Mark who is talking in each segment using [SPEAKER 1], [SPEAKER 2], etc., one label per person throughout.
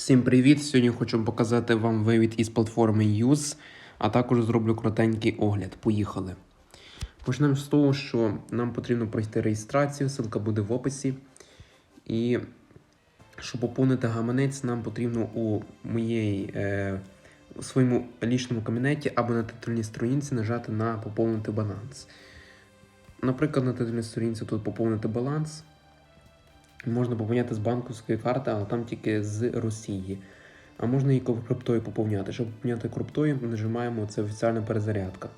[SPEAKER 1] Всім привіт! Сьогодні хочу показати вам вивід із платформи Use, а також зроблю коротенький огляд. Поїхали. Почнемо з того, що нам потрібно пройти реєстрацію, ссылка буде в описі. І щоб поповнити гаманець, нам потрібно у моєї, е, у своєму лічному кабінеті або на титульній сторінці нажати на поповнити баланс. Наприклад, на титульній сторінці тут поповнити баланс. Можна поповняти з банківської карти, але там тільки з Росії. А можна і криптою поповняти. Щоб поповняти криптою, нажимаємо це офіціальна перезарядка.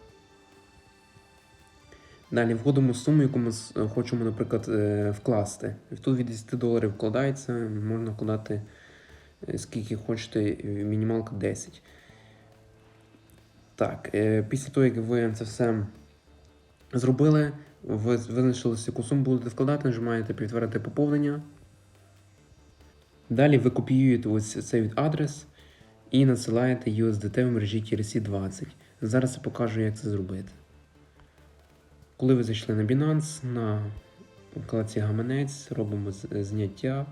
[SPEAKER 1] Далі вводимо суму, яку ми хочемо, наприклад, е, вкласти. Тут від 10 доларів вкладається, можна вкладати е, скільки хочете, мінімалка 10. Так, е, після того, як ви це все зробили, визначилися, яку суму будете вкладати, нажимаєте підтвердити поповнення. Далі ви копіюєте ось цей від адрес і надсилаєте USDT в мережі TRC20. Зараз я покажу, як це зробити. Коли ви зайшли на Binance, на вкладці гаманець, робимо зняття,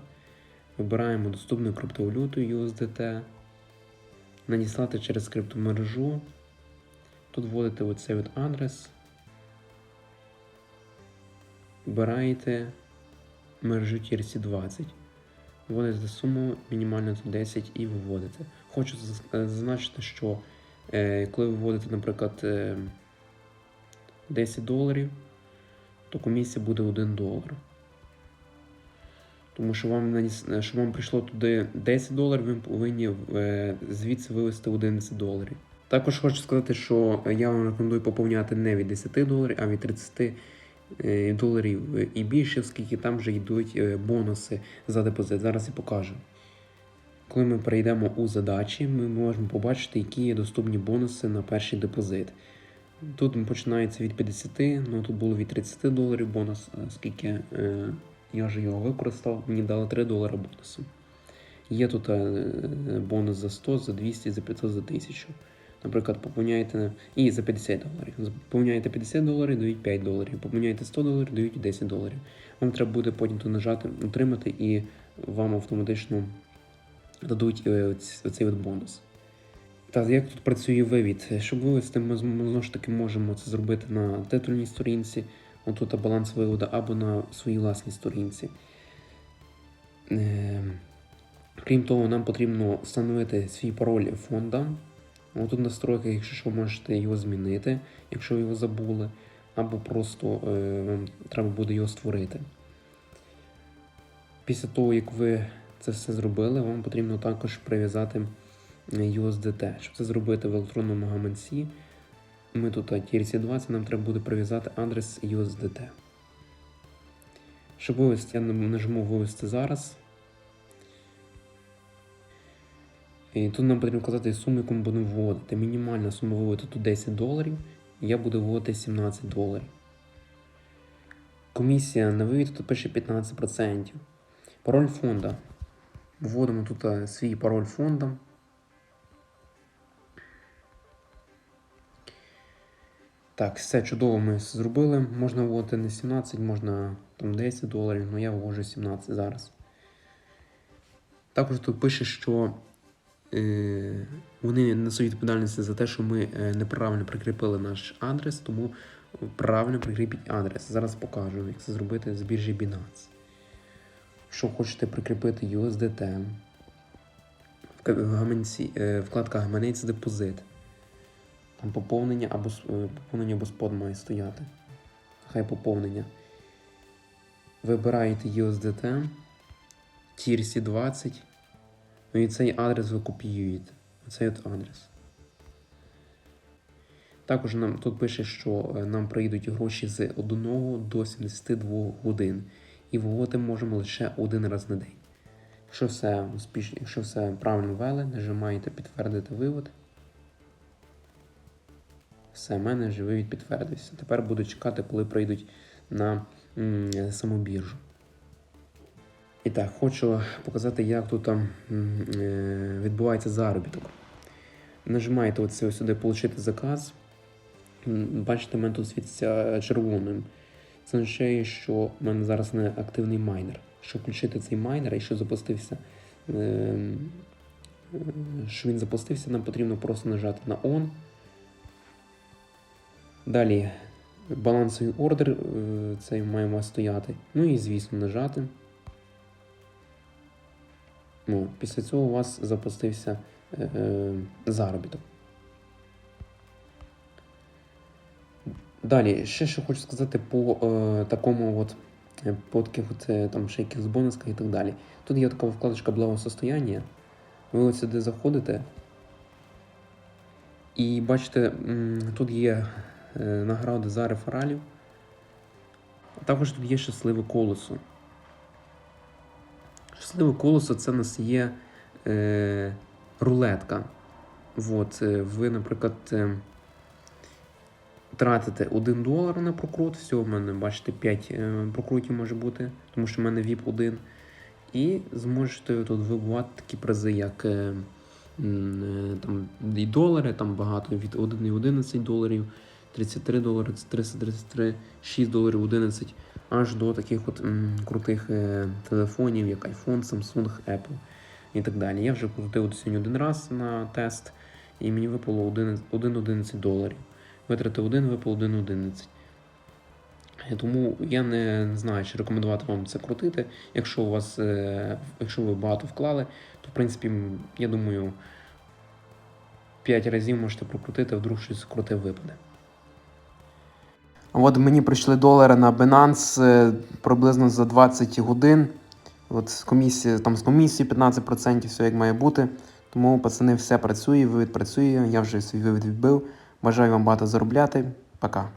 [SPEAKER 1] вибираємо доступну криптовалюту USDT, надіслати через криптомережу. Тут вводите оцей от адрес. Вибираєте мережу TRC20. Вводите суму мінімально тут 10 і виводите. Хочу зазначити, що е, коли ви вводите, наприклад, е, 10 доларів, то комісія буде 1 долар. Тому що вам, щоб вам прийшло туди 10 доларів, ви повинні е, звідси вивести 11 доларів. Також хочу сказати, що я вам рекомендую поповняти не від 10 доларів, а від 30 е, доларів і більше, оскільки там вже йдуть е, бонуси за депозит. Зараз я покажу. Коли ми перейдемо у задачі, ми можемо побачити, які є доступні бонуси на перший депозит. Тут починається від 50, ну тут було від 30 доларів бонус, оскільки е, я вже його використав, мені дали 3 долари бонусу. Є тут е, бонус за 100, за 200, за 500, за 1000. Наприклад, поповняєте і за 50 доларів. Поповняєте 50 доларів, дають 5 доларів. Поповняєте 100 доларів, дають 10 доларів. Вам треба буде потім тут нажати утримати і вам автоматично дадуть е, оцей от бонус. Так, як тут працює вивід? Щоб вивести, ми знову ж таки можемо це зробити на титульній сторінці, отут баланс виводу, або на своїй власній сторінці. Е, Крім того, нам потрібно встановити свій пароль фонда. Отут в настройках, якщо що, можете його змінити, якщо ви його забули, або просто е, треба буде його створити. Після того, як ви це все зробили, вам потрібно також прив'язати е, USDT. Щоб це зробити в електронному гаманці, ми тут TRC20, нам треба буде прив'язати адрес USDT. Щоб вивести, я нажму вивести зараз. І тут нам потрібно вказати суму, яку ми будемо вводити. Мінімальна сума виводу тут 10 доларів, я буду вводити 17 доларів. Комісія на вивід тут пише 15%. Пароль фонда. Вводимо тут е, свій пароль фонда. Так, все чудово ми зробили. Можна вводити не 17, можна там 10 доларів, але я ввожу 17 зараз. Також тут пише, що вони несуть відповідальність за те, що ми е, неправильно прикріпили наш адрес, тому правильно прикріпіть адрес. Зараз покажу, як це зробити з біржі Binance. Якщо хочете прикріпити USDT, е, вкладка гаманець депозит. Там поповнення або е, поповнення або спот має стояти. Хай поповнення. Вибираєте USDT, TRC20. Ну і цей адрес ви копіюєте. Оцей от адрес. Також нам тут пише, що е, нам прийдуть гроші з 1 до 72 годин. І вводити можемо лише один раз на день. Якщо все успішно, якщо все правильно ввели, нажимаєте підтвердити вивод. Все, мене вивід підтвердився. Тепер буду чекати, коли прийдуть на м, саму біржу. І так, хочу показати, як тут там е, відбувається заробіток. Нажимаєте оце сюди Получити заказ. Бачите, мене тут світиться червоним. Це означає, що в мене зараз не активний майнер. Щоб включити цей майнер і щоб запустився е, е, що він запустився, нам потрібно просто нажати на On. Далі балансовий ордер, е, цей має у стояти. Ну і, звісно, нажати. Ну, після цього у вас запустився е, е, заробіток. Далі, ще що хочу сказати по е, такому от, е, по таких от, е, там ще якихось бонусках і так далі. Тут є така вкладочка благосостояння. Ви ось сюди заходите. І бачите, тут є е, награди за рефералів. Також тут є щасливе колесо. Щасливе колесо це у нас є е, рулетка. От, е, ви, наприклад, е, тратите 1 долар на прокрут. Всього в мене, бачите, 5 е, прокрутів може бути, тому що в мене VIP 1. І зможете тут вибувати такі призи, як е, е, там, і долари, там багато від 1,11 доларів, 33 долари, 333, 6 доларів 11, аж до таких от м, крутих е, телефонів, як iPhone, Samsung, Apple і так далі. Я вже крутив сьогодні один раз на тест, і мені випало 11 1,11 доларів. Витратив 1, випало 1,11. Е, Тому я не знаю, чи рекомендувати вам це крутити. Якщо у вас, е, якщо ви багато вклали, то в принципі, я думаю, 5 разів можете прокрутити, вдруг щось круте випаде. От мені прийшли долари на Binance е, приблизно за 20 годин. От з комісії, там з комісії 15%, все як має бути. Тому, пацани, все працює, вивід працює. Я вже свій вивід відбив. Бажаю вам багато заробляти. Пока.